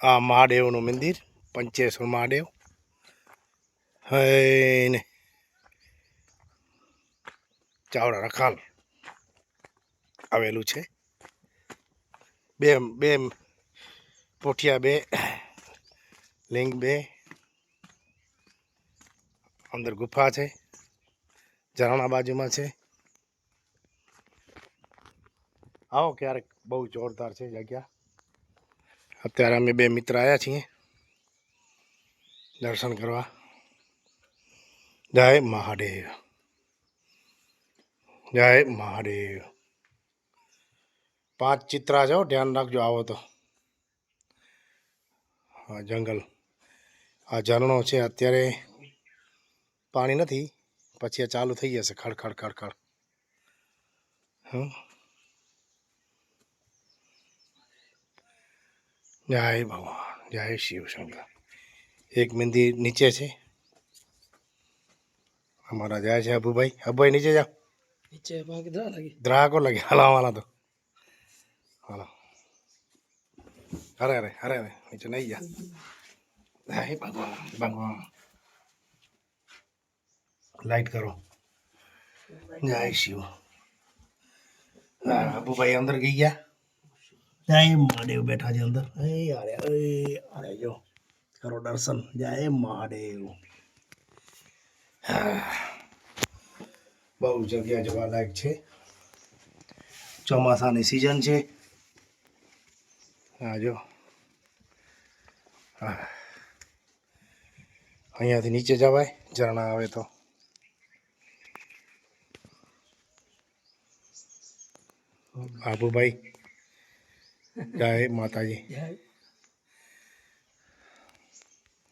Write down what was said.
આ મહાદેવનું મંદિર, પંચેશ્વર મહાદેવ. હૈને. ચાવડા રખાલ આવેલું છે. બે બે પોઠિયા બે, લિંગ બે. અંદર ગુફા છે. ઝરણા બાજુમાં છે. આવો ક્યારેક બહુ જોરદાર છે જગ્યા. અત્યારે અમે બે મિત્ર આવ્યા છીએ દર્શન કરવા. જય મહાદેવ. જય મહાદેવ. પાંચ ચિત્રા છો ધ્યાન રાખજો આવો તો. હા જંગલ, આ ઝરણો છે, અત્યારે પાણી નથી, પછી આ ચાલુ થઈ જશે ખડખડ ખડખડ હં જય ભગવાન જય શિવ શંકર. એક મંદિર નીચે છે. અમારા જાય છે અભુભાઈ. અભુભાઈ નીચે જાઓ. નીચે ભાગ દા લાગી? લગે. હલાવવાના તો. હાલો. અરે અરે અરે અરે નીચે નહીં જા. જય ભગવાન ભગવાન. લાઈટ કરો. જય શિવ. હા અબુભાઈ અંદર ગઈ ગયા. જય મહાદેવ બેઠા છે અંદર. અરે અરે જો, કરો દર્શન. જય મહાદેવ. બહુ જગ્યા જોવાલાયક છે. ચોમાસાની સિઝન છે. હા જો. હા. અહીંયાથી નીચે જવાય, ઝરણા આવે તો. બાબુભાઈ જય માતાજી જય